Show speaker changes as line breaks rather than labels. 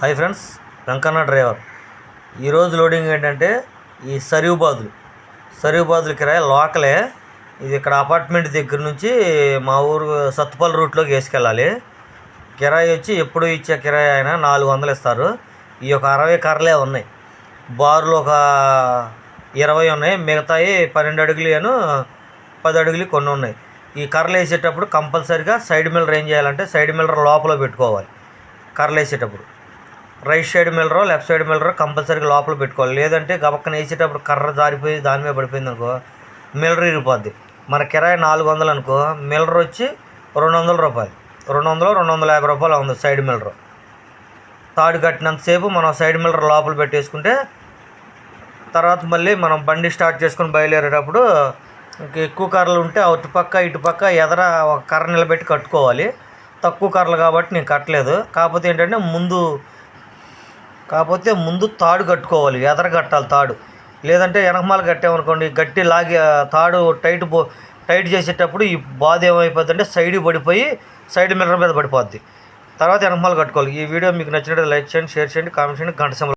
Hi friends Venkanna driver. ఈరోజు loading ఏంటంటే ఈ సరివుబాదులు సరివుబాదుల కిరాయి లోకలే. ఇది ఇక్కడ అపార్ట్మెంట్ దగ్గర నుంచి మా ఊరు సత్తుపల్లి రూట్లోకి వేసుకెళ్ళాలి. కిరాయి వచ్చి ఎప్పుడు ఇచ్చే కిరాయి అయినా నాలుగు వందలు ఇస్తారు. ఈ యొక్క అరవై కర్రలే ఉన్నాయి. బారులు ఒక ఇరవై ఉన్నాయి. మిగతాయి పన్నెండు అడుగులు అను పది అడుగులు కొన్ని ఉన్నాయి. ఈ కర్రలు వేసేటప్పుడు కంపల్సరిగా సైడ్ మిల్లర్ ఏం చేయాలంటే సైడ్ మిల్లర్ లోపల పెట్టుకోవాలి. కర్రలు వేసేటప్పుడు. రైట్ సైడ్ మిల్లరో లెఫ్ట్ సైడ్ మిల్లరో కంపల్సరీగా లోపల పెట్టుకోవాలి. లేదంటే గబక్కన వేసేటప్పుడు కర్ర జారిపోయి దాని మీద పడిపోయింది అనుకో మిల్లర్ ఇరిగిపోద్ది. మన కిరాయి నాలుగు వందలు అనుకో మిల్లర్ వచ్చి రెండు వందల రూపాయలు. రెండు వందలు రెండు వందల యాభై రూపాయలు ఉంది సైడ్ మిల్లర్ తాడు కట్టినంతసేపు మనం సైడ్ మిల్లర్ లోపల పెట్టేసుకుంటే తర్వాత మళ్ళీ మనం బండి స్టార్ట్ చేసుకుని బయలుదేరేటప్పుడు ఎక్కువ కర్రలు ఉంటే అటు పక్క ఇటు పక్క ఎదర ఒక కర్ర నిలబెట్టి కట్టుకోవాలి. తక్కువ కర్రలు కాబట్టి నేను కట్టలేదు. కాకపోతే ఏంటంటే ముందు కాకపోతే ముందు తాడు కట్టుకోవాలి ఎదర కట్టాలి తాడు. లేదంటే వెనకమాల కట్టామనుకోండి గట్టి లాగి తాడు టైట్ పో టైట్ చేసేటప్పుడు ఈ బాధ ఏమైపోద్ది అంటే సైడ్ పడిపోయి సైడ్ మిర్రర్ మీద పడిపోద్ది. తర్వాత వెనకమాల కట్టుకోవాలి. ఈ వీడియో మీకు నచ్చినట్టు లైక్ చేయండి షేర్ చేయండి కామెంట్ చేయండి గంట